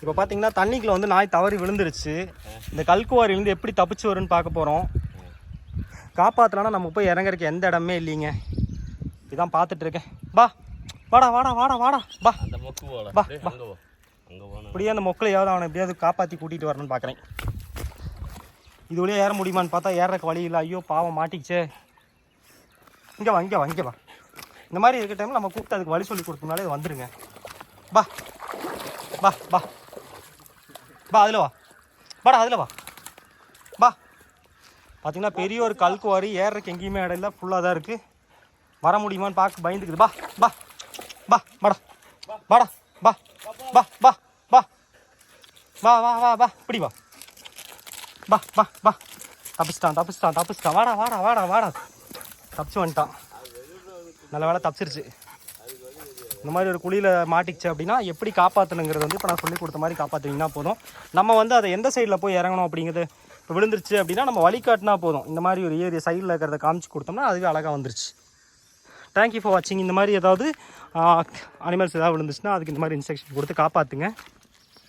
இப்போ பார்த்தீங்கன்னா தண்ணிக்குள்ள வந்து நாய் தவறி விழுந்துருச்சு. இந்த கல்குவாரிலேருந்து எப்படி தப்பிச்சு வரும்னு பார்க்க போகிறோம் காப்பாற்றலான்னா நம்ம போய் இறங்குறதுக்கு எந்த இடமே இல்லைங்க. இதான் பார்த்துட்டு இருக்கேன். பா வாடா வாடா வாடா வாடா பா. போ இப்படியே அந்த மொக்களையாவது அவனை எப்படியாவது காப்பாற்றி கூட்டிகிட்டு வரணும்னு பார்க்குறேன் இது வழியாக ஏற முடியுமான்னு பார்த்தா ஏறக்கு வழி இல்லை. ஐயோ பாவம் மாட்டிக்கிச்சே. இங்கே வா இங்கே வா இங்கே வா. இந்த மாதிரி இருக்க டைமில் நம்ம கூப்பிட்டு அதுக்கு வழி சொல்லி கொடுத்தோம்னாலே இது வந்துருங்க. பா பா பா. பா அதில் வா. வாடா அதில் வா. பா பார்த்தீங்கன்னா பெரிய ஒரு கல்குவாரி ஏறக்கு எங்கேயுமே இடம் இல்லை ஃபுல்லாக தான் இருக்குது வர முடியுமான்னு பார்க்க பயந்துக்குது. பா பா பா வாடா. வாடா பா பா பா பா வா வா வா வா. இப்படி வா. பா பா பா தப்பிச்சிட்டான் தப்பிச்சிட்டான் தப்பிச்சிட்டான். வாடா வாடா வாடா வாடா. தப்பிச்சு வந்துட்டான். நல்ல வேலை தப்பிச்சிருச்சு. இந்த மாதிரி ஒரு குழியில் மாட்டிச்சு அப்படின்னா எப்படி காப்பாற்றணுங்கிறது வந்து இப்போ நான் சொல்லி கொடுத்த மாதிரி காப்பாற்றிங்கன்னா போதும். நம்ம வந்து அதை எந்த சைடில் போய் இறங்கணும் அப்படிங்கிறது? இப்போ விழுந்துருச்சு அப்படின்னா நம்ம வழிகாட்டினா போதும். இந்த மாதிரி ஒரு ஏரியா சைடில் இருக்கிறத காமிச்சு கொடுத்தோம்னா அதுவே அழகாக வந்துருச்சு. தேங்க்யூ ஃபார் வாட்சிங் இந்த மாதிரி ஏதாவது அனிமல்ஸ் ஏதாவது விழுந்துச்சுன்னா அதுக்கு இந்த மாதிரி இன்ஸ்ட்ரக்ஷன் கொடுத்து காப்பாற்றுங்க